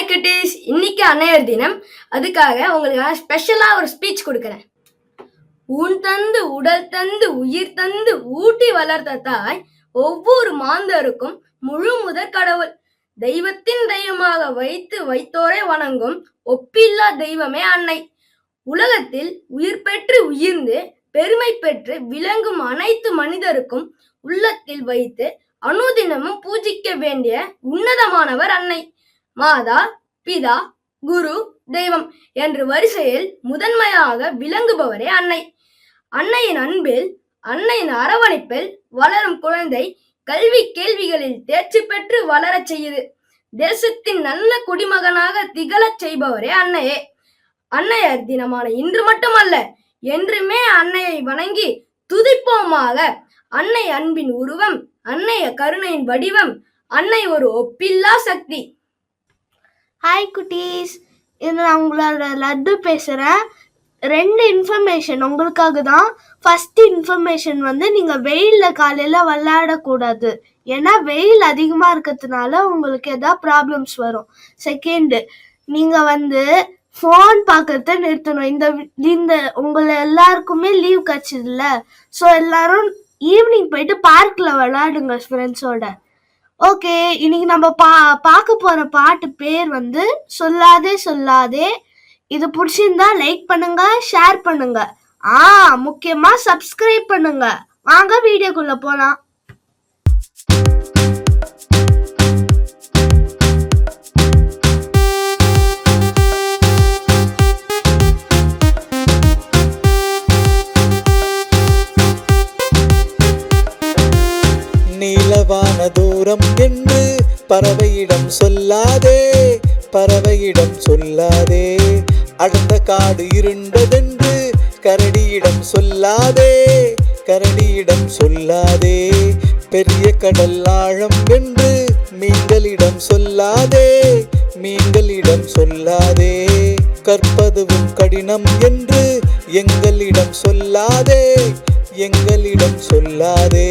இன்னைக்கு அன்னையர் தினம். அதுக்காக உங்களுக்கு ஸ்பெஷலாக ஒரு ஸ்பீச் கொடுக்குறேன். ஊன் தந்து உடல் தந்து உயிர் தந்து ஊட்டி வளர்த்த தாய் ஒவ்வொரு மாந்தருக்கும் முழு முதற் கடவுள். தெய்வத்தின் தெய்வமாக வைத்து வைத்தோரை வணங்கும் ஒப்பில்லா தெய்வமே அன்னை. உலகத்தில் உயிர் பெற்று உயிர்ந்து பெருமை பெற்று விளங்கும் அனைத்து மனிதருக்கும் உள்ளத்தில் வைத்து அனுதினமும் பூஜிக்க வேண்டிய உன்னதமானவர் அன்னை. மாதா பிதா குரு தெய்வம் என்று வரிசையில் முதன்மையாக விளங்குபவரே அன்னை. அன்னையின் அன்பில் அன்னையின் அரவணைப்பில் வளரும் குழந்தை கல்வி கேள்விகளில் தேர்ச்சி பெற்று வளரச் செய்யுது. தேசத்தின் நல்ல குடிமகனாக திகழச் செய்பவரே அன்னையே. அன்னையர் தினமான இன்று மட்டுமல்ல என்றுமே அன்னையை வணங்கி துதிப்போமாக அன்னை அன்பின் உருவம் அன்னைய கருணையின் வடிவம் அன்னை ஒரு ஒப்பில்லா சக்தி. ஹாய் குட்டீஸ். இது நான் உங்களோட லட்டு பேசுகிறேன் ரெண்டு இன்ஃபர்மேஷன் உங்களுக்காக தான். ஃபஸ்ட்டு இன்ஃபர்மேஷன் வந்து நீங்கள் வெயிலில் காலையில் விளையாடக்கூடாது. ஏன்னா வெயில் அதிகமாக இருக்கிறதுனால உங்களுக்கு எதாவது ப்ராப்ளம்ஸ் வரும். செகண்டு நீங்கள் வந்து ஃபோன் பார்க்கறத நிறுத்தணும். இந்த இந்த உங்களை எல்லாருக்குமே லீவ் கிடச்சிதுல்ல ஸோ எல்லாரும் ஈவினிங் போயிட்டு பார்க்கில் விளையாடுங்க ஃப்ரெண்ட்ஸோட ஓகே இன்னைக்கு நம்ம பா பார்க்க போற பாட்டு பேர் வந்து சொல்லாதே சொல்லாதே. இது பிடிச்சிருந்தா லைக் பண்ணுங்க ஷேர் பண்ணுங்க. ஆ முக்கியமா சப்ஸ்கிரைப் பண்ணுங்க. வாங்க வீடியோக்குள்ள போலாம். நீலவான தூரம் என்று பறவையிடம் சொல்லாதே பறவையிடம் சொல்லாதே. அடர்ந்த காடு இருண்டதென்று கரடியிடம் சொல்லாதே கரடியிடம் சொல்லாதே. பெரிய கடல் ஆழம் என்று மீன்களிடம் சொல்லாதே மீன்களிடம் சொல்லாதே. கற்பதுவும் கடினம் என்று எங்களிடம் சொல்லாதே எங்களிடம் சொல்லாதே.